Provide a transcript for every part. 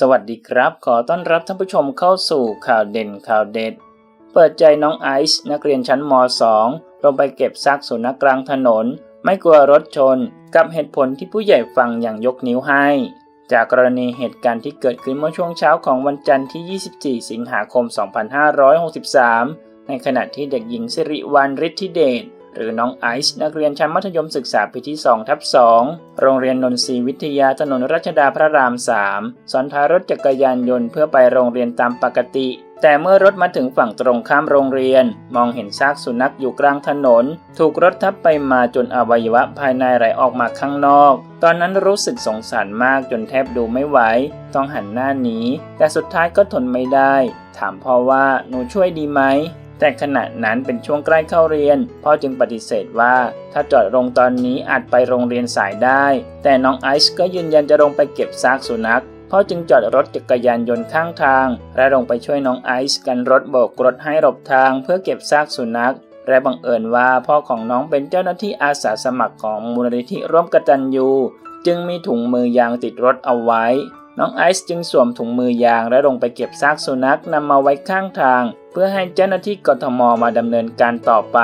สวัสดีครับ ขอต้อนรับท่านผู้ชมเข้าสู่ข่าวเด่นข่าวเด็ด เปิดใจน้องไอซ์นักเรียนชั้นม .2 ลงไปเก็บซากสุนัขกลางถนน ไม่กลัวรถชน กับเหตุผลที่ผู้ใหญ่ฟังอย่างยกนิ้วให้ จากกรณีเหตุการณ์ที่เกิดขึ้นเมื่อช่วงเช้าของวันจันทร์ที่ 24 สิงหาคม 2563 ในขณะที่เด็กหญิงสิริวัลฤทธิเดช หรือน้องไอซ์นักเรียนชั้นมัธยมศึกษาปีที่2ทับ2โรงเรียนนนทรีวิทยาถนนรัชดาพระราม 3ซ้อนท้ายรถจักรยานยนต์เพื่อไปโรงเรียนตามปกติ แต่เมื่อรถมาถึงฝั่งตรงข้ามโรงเรียน มองเห็นซากสุนัขอยู่กลางถนน ถูกรถทับไปมาจนอวัยวะภายในไหลออกมาข้างนอก ตอนนั้นรู้สึกสงสารมากจนแทบดูไม่ไหว ต้องหันหน้าหนีแต่สุดท้ายก็ทนไม่ได้ ถามพ่อว่าหนูช่วยดีไหม แต่ขณะนั้นเป็นช่วงใกล้เข้าเรียน พ่อจึงปฏิเสธว่า ถ้าจอดลงตอนนี้อาจไปโรงเรียนสายได้ แต่น้องไอซ์ก็ยืนยันจะลงไปเก็บซากสุนัขพ่อจึงจอดรถจักรยานยนต์ข้างทาง และลงไปช่วยน้องไอซ์กันรถโบกรถให้หลบทางเพื่อเก็บซากสุนัขและบังเอิญว่าพ่อของน้องเป็นเจ้าหน้าที่อาสาสมัครของมูลนิธิร่วมกตัญญูจึงมีถุงมือยางติดรถเอาไว้ น้องไอซ์จึงสวมถุงมือยางและลงไปเก็บซากสุนัขนำมาไว้ข้างทาง เพื่อให้เจ้าหน้าที่กทมมาดำเนินการต่อไป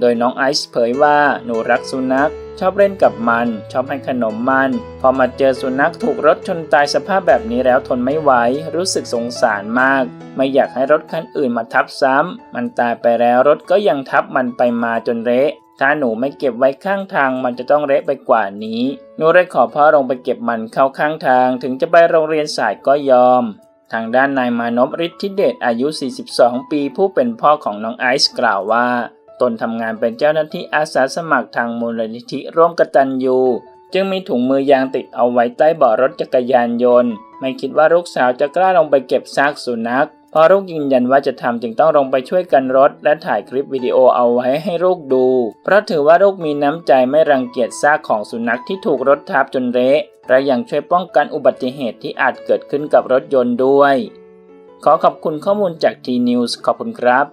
โดยน้องไอซ์เผยว่าหนูรักสุนัข ชอบเล่นกับมัน ชอบให้ขนมมัน พอมาเจอสุนัขถูกรถชนตายสภาพแบบนี้แล้วทนไม่ไหว รู้สึกสงสารมาก ไม่อยากให้รถคันอื่นมาทับซ้ำมันตายไปแล้วรถก็ยังทับมันไปมาจนเละ ถ้าหนูไม่เก็บไว้ข้างทางมันจะต้องเละไปกว่านี้ หนูเลยขอพ่อลงไปเก็บมันเข้าข้างทาง ถึงจะไปโรงเรียนสายก็ยอม ทางด้านนายมานพฤทธิเดชอายุ 42 ปีผู้เป็นพ่อของน้องไอซ์กล่าวว่า ตนทำงานเป็นเจ้าหน้าที่อาสาสมัครทางมูลนิธิร่วมกตัญญูจึงมีถุงมือยางติดเอาไว้ใต้เบาะรถจักรยานยนต์ ไม่คิดว่าลูกสาวจะกล้าลงไปเก็บซากสุนัข พอลูกยืนยันว่าจะทำจึงต้องลงไปช่วยกันรถ และถ่ายคลิปวิดีโอเอาไว้ให้ลูกดู เพราะถือว่าลูกมีน้ำใจไม่รังเกียจซากของสุนัขที่ถูกรถทับจนเละและยังช่วยป้องกันอุบัติเหตุที่อาจเกิดขึ้นกับรถยนต์ด้วย ขอขอบคุณข้อมูลจากทีนิวส์ขอบคุณครับ